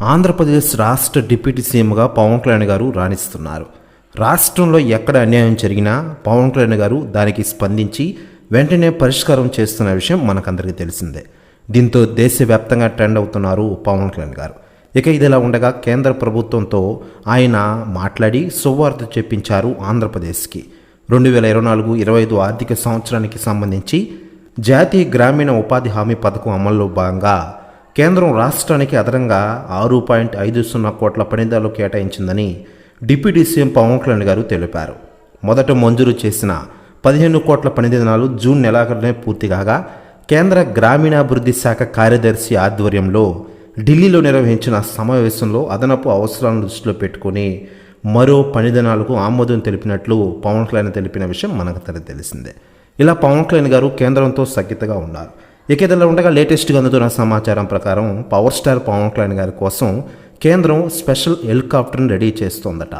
ఆంధ్రప్రదేశ్ రాష్ట్ర డిప్యూటీ సీఎంగా పవన్ కళ్యాణ్ గారు రాణిస్తున్నారు. రాష్ట్రంలో ఎక్కడ అన్యాయం జరిగినా పవన్ కళ్యాణ్ గారు దానికి స్పందించి వెంటనే పరిష్కారం చేస్తున్న విషయం మనకందరికీ తెలిసిందే. దీంతో దేశవ్యాప్తంగా ట్రెండ్ అవుతున్నారు పవన్ కళ్యాణ్ గారు. ఇక ఇదిలా ఉండగా కేంద్ర ప్రభుత్వంతో ఆయన మాట్లాడి సువార్త చెప్పించారు ఆంధ్రప్రదేశ్కి. రెండు వేల ఇరవై నాలుగు ఇరవై ఐదు ఆర్థిక సంవత్సరానికి సంబంధించి జాతీయ గ్రామీణ ఉపాధి హామీ పథకం అమల్లో భాగంగా కేంద్రం రాష్ట్రానికి అదనంగా ఆరు పాయింట్ ఐదు సున్నా కోట్ల పనిదాలు కేటాయించిందని డిప్యూటీ సీఎం పవన్ కళ్యాణ్ గారు తెలిపారు. మొదట మంజూరు చేసిన పదిహేను కోట్ల పనిదినాలు జూన్ నెలాఖరునే పూర్తి కాగా కేంద్ర గ్రామీణాభివృద్ధి శాఖ కార్యదర్శి ఆధ్వర్యంలో ఢిల్లీలో నిర్వహించిన సమావేశంలో అదనపు అవసరాలను దృష్టిలో పెట్టుకుని మరో పనిదినాలకు ఆమోదం తెలిపినట్లు పవన్ కళ్యాణ్ తెలిపిన విషయం మనకు తెలిసిందే. ఇలా పవన్ కళ్యాణ్ గారు కేంద్రంతో సఖ్యతగా ఉన్నారు. ఇక ఇదిలా ఉండగా లేటెస్ట్గా అందుతున్న సమాచారం ప్రకారం పవర్ స్టార్ పవన్ కళ్యాణ్ గారి కోసం కేంద్రం స్పెషల్ హెలికాప్టర్ని రెడీ చేస్తోందట.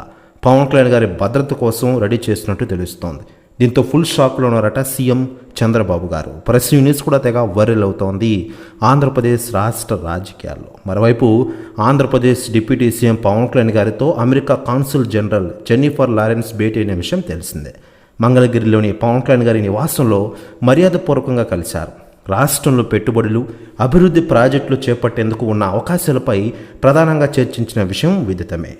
పవన్ కళ్యాణ్ గారి భద్రత కోసం రెడీ చేస్తున్నట్టు తెలుస్తోంది. దీంతో ఫుల్ షాక్లో ఉన్నారట సీఎం చంద్రబాబు గారు. ప్రెస్ యూనిట్స్ కూడా తెగ వైరల్ అవుతోంది ఆంధ్రప్రదేశ్ రాష్ట్ర రాజకీయాల్లో. మరోవైపు ఆంధ్రప్రదేశ్ డిప్యూటీ సీఎం పవన్ కళ్యాణ్ గారితో America consul general Jennifer Lawrence భేటీ అయిన విషయం తెలిసిందే. మంగళగిరిలోని పవన్ కళ్యాణ్ గారి నివాసంలో మర్యాదపూర్వకంగా కలిశారు. రాష్ట్రంలో పెట్టుబడులు అభివృద్ధి ప్రాజెక్టులు చేపట్టేందుకు ఉన్న అవకాశాలపై ప్రధానంగా చర్చించిన విషయం విదితమే.